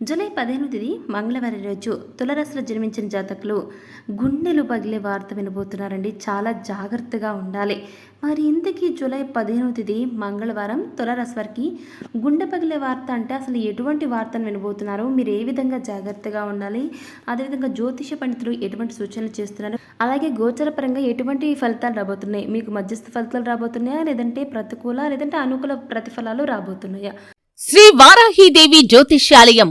July పదిహేను తేదీ మంగళవారం రోజు తులరాశిలో జన్మించిన జాతకులు గుండెలు పగిలే వార్త వినబోతున్నారండి. చాలా జాగ్రత్తగా ఉండాలి. మరి ఇంతకీ జూలై పదిహేను తేదీ మంగళవారం తులరాశి వారికి గుండె పగిలే వార్త అంటే అసలు ఎటువంటి వార్తను వినబోతున్నారు? మీరు ఏ విధంగా జాగ్రత్తగా ఉండాలి? అదేవిధంగా జ్యోతిష పండితులు ఎటువంటి సూచనలు చేస్తున్నారు? అలాగే గోచర పరంగా ఎటువంటి ఫలితాలు రాబోతున్నాయి? మీకు మధ్యస్థ ఫలితాలు రాబోతున్నాయా? లేదంటే ప్రతికూల లేదంటే అనుకూల ప్రతిఫలాలు రాబోతున్నాయా? శ్రీ వారాహీదేవి జ్యోతిష్యాలయం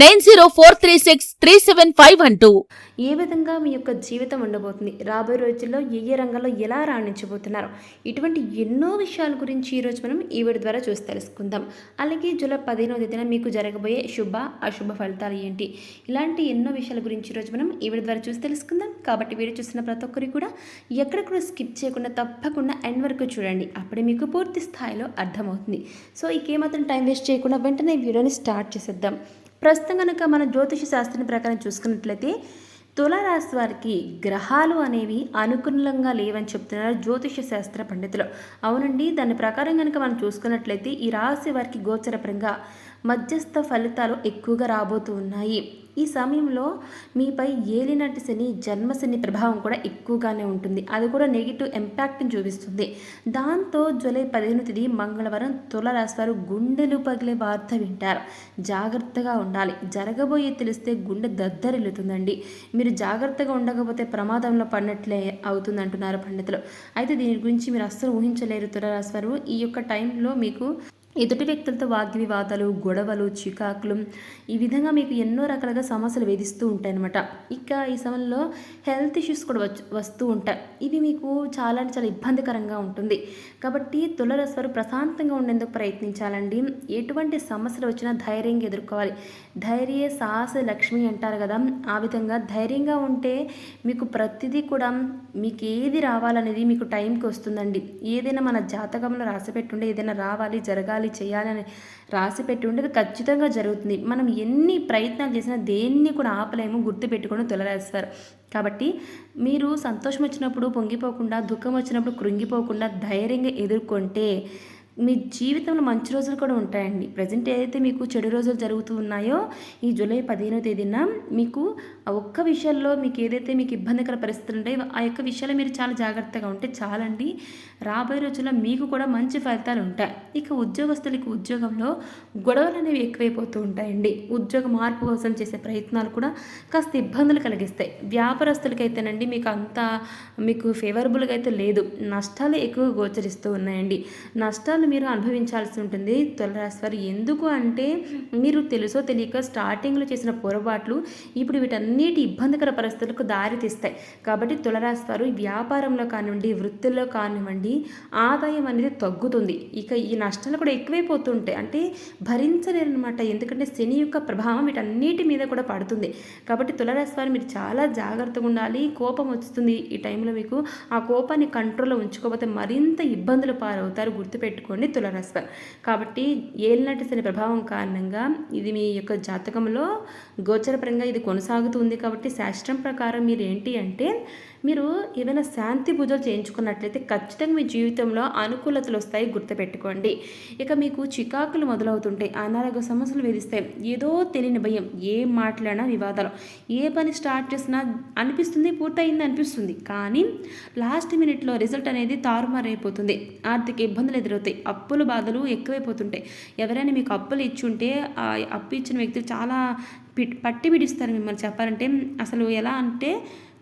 nine zero four three six three seven five one two. ఏ విధంగా మీ యొక్క జీవితం ఉండబోతుంది? రాబోయే రోజుల్లో ఏ ఏ రంగంలో ఎలా రాణించబోతున్నారు? ఇటువంటి ఎన్నో విషయాల గురించి ఈరోజు మనం ఈ వీడియో ద్వారా చూసి తెలుసుకుందాం. అలాగే జూలై పదిహేనవ తేదీన మీకు జరగబోయే శుభ అశుభ ఫలితాలు ఏంటి? ఇలాంటి ఎన్నో విషయాల గురించి ఈరోజు మనం ఈ వీడియో ద్వారా చూసి తెలుసుకుందాం. కాబట్టి వీడియో చూసిన ప్రతి ఒక్కరికి కూడా ఎక్కడ కూడా స్కిప్ చేయకుండా తప్పకుండా ఎండ్ వరకు చూడండి. అప్పుడే మీకు పూర్తి స్థాయిలో అర్థమవుతుంది. సో ఇకేమాత్రం టైం వేస్ట్ చేయకుండా వెంటనే వీడియోని స్టార్ట్ చేసేద్దాం. ప్రస్తుతం కనుక మన జ్యోతిష శాస్త్రం ప్రకారం చూసుకున్నట్లయితే తులారాశి వారికి గ్రహాలు అనేవి అనుకూలంగా లేవని చెప్తున్నారు జ్యోతిష శాస్త్ర పండితులు. అవునండి దాని ప్రకారం కనుక మనం చూసుకున్నట్లయితే ఈ రాశి వారికి గోచరపరంగా మధ్యస్థ ఫలితాలు ఎక్కువగా రాబోతూ ఉన్నాయి. ఈ సమయంలో మీపై ఏలినటి శని జన్మశని ప్రభావం కూడా ఎక్కువగానే ఉంటుంది. అది కూడా నెగిటివ్ ఇంపాక్ట్ని చూపిస్తుంది. దాంతో జూలై పదిహేను తేదీ మంగళవారం తులరాశి వారు గుండెలు పగిలే వార్త వింటారు. జాగ్రత్తగా ఉండాలి. జరగబోయే తెలిస్తే గుండె దద్దరిల్లుతుందండి. మీరు జాగ్రత్తగా ఉండకపోతే ప్రమాదంలో పడినట్లే అవుతుంది అంటున్నారు పండితులు. అయితే దీని గురించి మీరు అస్సలు ఊహించలేరు తులరాశి వారు ఈ యొక్క టైంలో మీకు ఎదుటి వ్యక్తులతో వాగ్వివాదాలు గొడవలు చికాకులు ఈ విధంగా మీకు ఎన్నో రకాలుగా సమస్యలు వేధిస్తూ ఉంటాయన్నమాట. ఇక ఈ సమయంలో హెల్త్ ఇష్యూస్ కూడా వస్తూ ఉంటాయి. ఇవి మీకు చాలా అంటే చాలా ఇబ్బందికరంగా ఉంటుంది. కాబట్టి తులరస్వరు ప్రశాంతంగా ఉండేందుకు ప్రయత్నించాలండి. ఎటువంటి సమస్యలు వచ్చినా ధైర్యంగా ఎదుర్కోవాలి. ధైర్య సాహస లక్ష్మి అంటారు కదా. ఆ విధంగా ధైర్యంగా ఉంటే మీకు ప్రతిదీ కూడా మీకు ఏది రావాలనేది మీకు టైంకి వస్తుందండి. ఏదైనా మన జాతకంలో రాసి పెట్టుండే ఏదైనా రావాలి జరగాలి చేయాలి అని రాసి పెట్టుండే అది ఖచ్చితంగా జరుగుతుంది. మనం ఎన్ని ప్రయత్నాలు చేసినా దేన్ని కూడా ఆపలేము గుర్తుపెట్టుకొని తొలరేస్తారు కాబట్టి మీరు సంతోషం వచ్చినప్పుడు పొంగిపోకుండా దుఃఖం వచ్చినప్పుడు కృంగిపోకుండా ధైర్యంగా ఎదుర్కొంటే మీ జీవితంలో మంచి రోజులు కూడా ఉంటాయండి. ప్రజెంట్ ఏదైతే మీకు చెడు రోజులు జరుగుతూ ఉన్నాయో ఈ జూలై పదిహేనో తేదీన మీకు ఆ ఒక్క విషయంలో మీకు ఏదైతే మీకు ఇబ్బందికర పరిస్థితులు ఉంటాయో ఆ యొక్క విషయాలు మీరు చాలా జాగ్రత్తగా ఉంటే చాలండి. రాబోయే రోజుల్లో మీకు కూడా మంచి ఫలితాలు ఉంటాయి. ఇక ఉద్యోగస్తులకి ఉద్యోగంలో గొడవలు అనేవి ఎక్కువైపోతూ ఉంటాయండి. ఉద్యోగ మార్పు కోసం చేసే ప్రయత్నాలు కూడా కాస్త ఇబ్బందులు కలిగిస్తాయి. వ్యాపారస్తులకైతేనండి మీకు అంత మీకు ఫేవరబుల్గా అయితే లేదు. నష్టాలు ఎక్కువ గోచరిస్తూ ఉన్నాయండి. నష్టాలు మీరు అనుభవించాల్సి ఉంటుంది. తులరాశివారు ఎందుకు అంటే మీరు తెలుసో తెలియక స్టార్టింగ్లో చేసిన పొరపాట్లు ఇప్పుడు వీటన్నిటి ఇబ్బందికర పరిస్థితులకు దారి తీస్తాయి. కాబట్టి తులరాశి వారు వ్యాపారంలో కానివ్వండి వృత్తుల్లో కానివ్వండి ఆదాయం అనేది తగ్గుతుంది. ఇక ఈ నష్టాలు కూడా ఎక్కువైపోతుంటాయి. అంటే భరించలేరనమాట ఎందుకంటే శని యొక్క ప్రభావం వీటన్నిటి మీద కూడా పడుతుంది. కాబట్టి తులరాశి వారు మీరు చాలా జాగ్రత్తగా ఉండాలి. కోపం వస్తుంది ఈ టైంలో మీకు. ఆ కోపాన్ని కంట్రోల్లో ఉంచుకోకపోతే మరింత ఇబ్బందులు పాలవుతారు గుర్తుపెట్టుకోండి. తులరాశి వారు. కాబట్టి ఏలినటి శని ప్రభావం కారణంగా ఇది మీ యొక్క జాతకంలో గోచరపరంగా ఇది కొనసాగుతుంది కాబట్టి శాస్త్రం ప్రకారం మీరు ఏంటి అంటే మీరు ఏదైనా శాంతి పూజలు చేయించుకున్నట్లయితే ఖచ్చితంగా మీ జీవితంలో అనుకూలతలు వస్తాయి గుర్తుపెట్టుకోండి. ఇక మీకు చికాకులు మొదలవుతుంటాయి అనారోగ్య సమస్యలు వేధిస్తాయి ఏదో తెలియని భయం ఏం మాట్లాడినా వివాదాలు ఏ పని స్టార్ట్ చేసినా అనిపిస్తుంది పూర్తయింది అనిపిస్తుంది. కానీ లాస్ట్ మినిట్లో రిజల్ట్ అనేది తారుమారైపోతుంది. ఆర్థిక ఇబ్బందులు ఎదురవుతాయి అప్పుల బాధలు ఎక్కువైపోతుంటాయి. ఎవరైనా మీకు అప్పులు ఇచ్చుంటే ఆ అప్పు ఇచ్చిన వ్యక్తులు చాలా పిట్ పట్టి పిడిస్తారు మిమ్మల్ని చెప్పాలంటే. అసలు ఎలా అంటే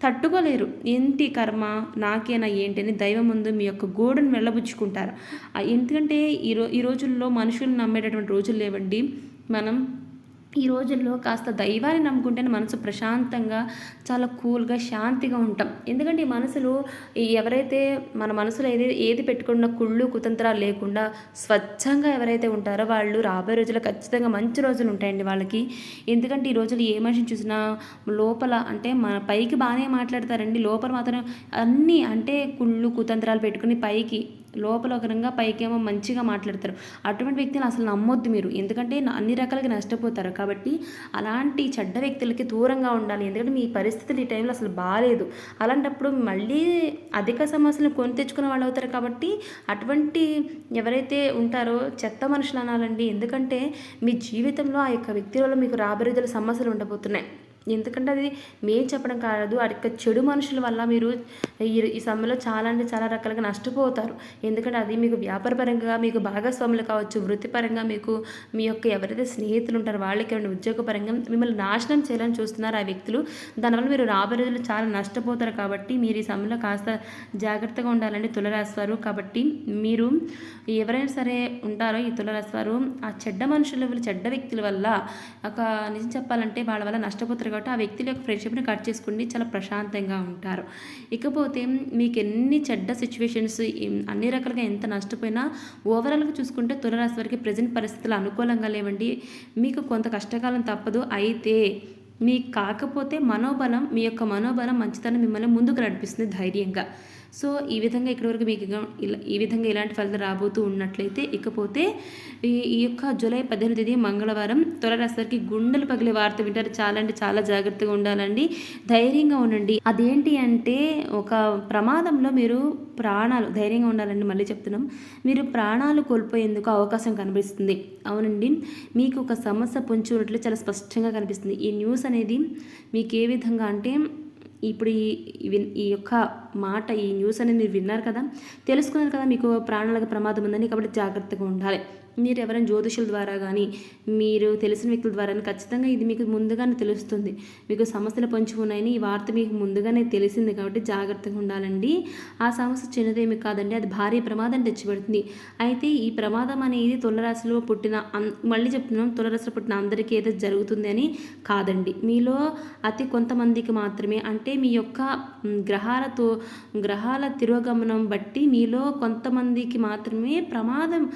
తట్టుకోలేరు. ఏంటి కర్మ? నాకేనా ఏంటి అని దైవం ముందు మీ యొక్క గోడను వెళ్ళబుచ్చుకుంటారు. ఎందుకంటే ఈ రో ఈ రోజుల్లో మనుషులు నమ్మేటటువంటి రోజులు లేవండి. మనం ఈ రోజుల్లో కాస్త దైవాన్ని నమ్ముకుంటేనే మనసు ప్రశాంతంగా చాలా కూల్గా శాంతిగా ఉంటాం. ఎందుకంటే ఈ మనసులో ఈ ఎవరైతే మన మనసులో ఏది ఏది పెట్టుకున్న కుళ్ళు కుతంత్రాలు లేకుండా స్వచ్ఛంగా ఎవరైతే ఉంటారో వాళ్ళు రాబోయే రోజుల్లో ఖచ్చితంగా మంచి రోజులు ఉంటాయండి వాళ్ళకి. ఎందుకంటే ఈ రోజులు ఏ మనిషిని చూసినా లోపల అంటే మన పైకి బాగానే మాట్లాడతారండి. లోపల మాత్రం అన్నీ అంటే కుళ్ళు కుతంత్రాలు పెట్టుకుని పైకి లోపల ఒక రంగా పైకేమో మంచిగా మాట్లాడతారు. అటువంటి వ్యక్తిని అసలు నమ్మొద్దు మీరు. ఎందుకంటే అన్ని రకాలుగా నష్టపోతారు. కాబట్టి అలాంటి చెడ్డ వ్యక్తులకి దూరంగా ఉండాలి. ఎందుకంటే మీ పరిస్థితులు ఈ టైంలో అసలు బాగాలేదు అలాంటప్పుడు మళ్ళీ అధిక సమస్యలు కొని తెచ్చుకునే వాళ్ళు అవుతారు. కాబట్టి అటువంటి ఎవరైతే ఉంటారో చెత్త మనుషులు అనాలండి. ఎందుకంటే మీ జీవితంలో ఆ యొక్క వ్యక్తి వల్ల మీకు రాబోయేదల సమస్యలు ఉండబోతున్నాయి. ఎందుకంటే అది మేము చెప్పడం కాదు అక్కడ యొక్క చెడు మనుషుల వల్ల మీరు ఈ ఈ సమయంలో చాలా అంటే చాలా రకాలుగా నష్టపోతారు. ఎందుకంటే అది మీకు వ్యాపారపరంగా మీకు భాగస్వాములు కావచ్చు వృత్తిపరంగా మీకు మీ యొక్క ఎవరైతే స్నేహితులు ఉంటారో వాళ్ళకి ఏమైనా ఉద్యోగపరంగా మిమ్మల్ని నాశనం చేయాలని చూస్తున్నారు ఆ వ్యక్తులు దానివల్ల మీరు రాబోయే చాలా నష్టపోతారు కాబట్టి మీరు ఈ సమయంలో కాస్త జాగ్రత్తగా ఉండాలని తులరాస్తారు కాబట్టి మీరు ఎవరైనా సరే ఉంటారో ఈ తులరాస్తారు ఆ చెడ్డ మనుషుల చెడ్డ వ్యక్తుల వల్ల ఒక నిజం చెప్పాలంటే వాళ్ళ వల్ల నష్టపోతారు కాబట్టి ఆ వ్యక్తుల యొక్క ఫ్రెండ్షిప్ని కట్ చేసుకోండి చాలా ప్రశాంతంగా ఉంటారు. ఇకపోతే మీకు ఎన్ని చెడ్డ సిచ్యువేషన్స్ అన్ని రకాలుగా ఎంత నష్టపోయినా ఓవరాల్గా చూసుకుంటే తులరాశి వారికి ప్రజెంట్ పరిస్థితులు అనుకూలంగా లేవండి. మీకు కొంత కష్టకాలం తప్పదు. అయితే మీకు కాకపోతే మనోబలం మీ యొక్క మనోబలం మంచితనం మిమ్మల్ని ముందుకు నడిపిస్తుంది ధైర్యంగా. సో ఈ విధంగా ఇక్కడ వరకు మీకు ఇలా ఈ విధంగా ఇలాంటి ఫలితాలు రాబోతూ ఉన్నట్లయితే ఇకపోతే ఈ ఈ యొక్క జూలై పద్దెనిమిది తేదీ మంగళవారం త్వరరాశి గుండెలు పగిలే వార్త వింటారు. చాలా అంటే చాలా జాగ్రత్తగా ఉండాలండి. ధైర్యంగా ఉండండి. అదేంటి అంటే ఒక ప్రమాదంలో మీరు ప్రాణాలు ధైర్యంగా ఉండాలండి మళ్ళీ చెప్తున్నాం. మీరు ప్రాణాలు కోల్పోయేందుకు అవకాశం కనిపిస్తుంది. అవునండి. మీకు ఒక సమస్య పొంచి ఉన్నట్లు చాలా స్పష్టంగా కనిపిస్తుంది. ఈ న్యూస్ అనేది మీకు ఏ విధంగా అంటే ఇప్పుడు ఈ ఈ విన్- ఈ యొక్క మాట ఈ న్యూస్ అనేది మీరు విన్నారు కదా? తెలుసుకున్నారు కదా మీకు ప్రాణాలకు ప్రమాదం ఉందని కాబట్టి జాగ్రత్తగా ఉండాలి. మీరు ఎవరైనా జ్యోతిషుల ద్వారా కానీ మీరు తెలిసిన వ్యక్తుల ద్వారా ఖచ్చితంగా ఇది మీకు ముందుగానే తెలుస్తుంది. మీకు సమస్యలు పంచుకున్నాయని ఈ వార్త మీకు ముందుగానే తెలిసింది కాబట్టి జాగ్రత్తగా ఉండాలండి. ఆ సమస్య చిన్నదేమి కాదండి అది భారీ ప్రమాదం తెచ్చిపెడుతుంది. అయితే ఈ ప్రమాదం అనేది తులరాశిలో పుట్టిన అన్- మళ్ళీ చెప్తున్నాం తులరాశిలో పుట్టిన అందరికీ ఏదో జరుగుతుంది అని కాదండి. మీలో అతి కొంతమందికి మాత్రమే అంటే మీ యొక్క గ్రహాలతో గ్రహాల తిరోగమనం బట్టి మీలో కొంతమందికి మాత్రమే ప్రమాదం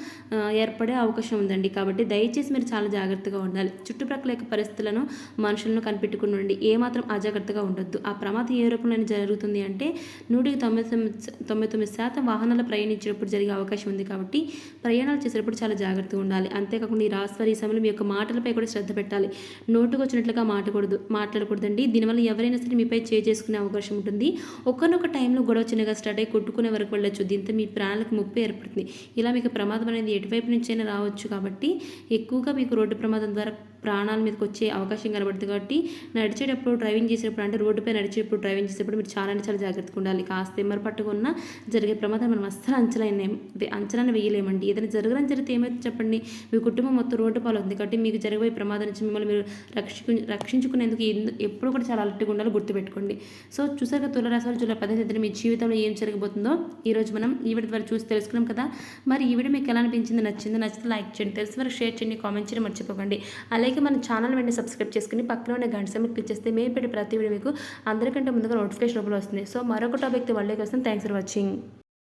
ఏర్పడి ఏర్పడే అవకాశం ఉందండి. కాబట్టి దయచేసి మీరు చాలా జాగ్రత్తగా ఉండాలి. చుట్టుప్రక్కల యొక్క పరిస్థితులను మనుషులను కనిపెట్టుకుని ఉండండి ఏమాత్రం అజాగ్రత్తగా ఉండొద్దు. ఆ ప్రమాదం ఏ రూపంలో జరుగుతుంది అంటే నూటికి తొంభై తొమ్మిది తొంభై తొమ్మిది శాతం వాహనాలు ప్రయాణించేటప్పుడు జరిగే అవకాశం ఉంది కాబట్టి ప్రయాణాలు చేసేటప్పుడు చాలా జాగ్రత్తగా ఉండాలి. అంతేకాకుండా ఈ రాశివారి ఈ సమయంలో మీ యొక్క మాటలపై కూడా శ్రద్ధ పెట్టాలి. నోటుకు వచ్చినట్లుగా మాటకూడదు మాట్లాడకూడదండి. దీనివల్ల ఎవరైనా సరే మీపై చే చేసుకునే అవకాశం ఉంటుంది. ఒకనొక టైంలో గొడవ చిన్నగా స్టార్ట్ అయ్యి కొట్టుకునే వరకు వెళ్ళొచ్చు. దీంతో మీ ప్రాణాలకు ముప్పు ఏర్పడుతుంది. ఇలా మీకు ప్రమాదం అనేది ఎటువైపు నుంచి రావచ్చు కాబట్టి ఎక్కువగా మీకు రోడ్డు ప్రమాదం ద్వారా ప్రాణాల మీదకి వచ్చే అవకాశం కనబడుతుంది కాబట్టి నడిచేటప్పుడు డ్రైవింగ్ చేసేటప్పుడు అంటే రోడ్డుపై నడిచేటప్పుడు డ్రైవింగ్ చేసేటప్పుడు మీరు చాలా చాలా జాగ్రత్తగా ఉండాలి. కాస్త ఎమ్మర పట్టుకున్నా జరిగే ప్రమాదం మనం అస్సలు అంచనా అంచనాన్ని వేయలేమండి. ఏదైనా జరగడం జరిగితే ఏమైతే చెప్పండి. మీ కుటుంబం మొత్తం రోడ్డు పాలు ఉంది కాబట్టి మీకు జరగబోయే ప్రమాదం నుంచి మిమ్మల్ని మీరు రక్షించు రక్షించుకునేందుకు ఎందు- ఎప్పుడు కూడా చాలా అలర్ట్గా ఉండాలి గుర్తుపెట్టుకోండి. సో చూసారుగా తులరాశి జూలై పద్దెనిమిది తేదీన మీ జీవితంలో ఏం జరగబోతుందో ఈరోజు మనం ఈ వీడియో ద్వారా చూసి తెలుసుకున్నాం కదా. మరి ఈ వీడియో మీకు ఎలా అనిపించింది? నచ్చింది? నచ్చితే లైక్ చేయండి. తెలిసి వరకు షేర్ చేయండి. కామెంట్ చేయండి మర్చిపోకండి. అలాగే మన ఛానల్ వెంటనే సబ్స్క్రైబ్ చేసుకుని పక్కన ఉన్న గంట సమయం క్లిక్ చేస్తే మేము పెట్టే ప్రతి వీడియో మీకు అందరికంటే ముందుగా నోటిఫికేషన్ రూపంలో వస్తుంది. సో మరొక టాపిక్ మళ్ళీ వస్తుంది థ్యాంక్స్ ఫర్ వాచింగ్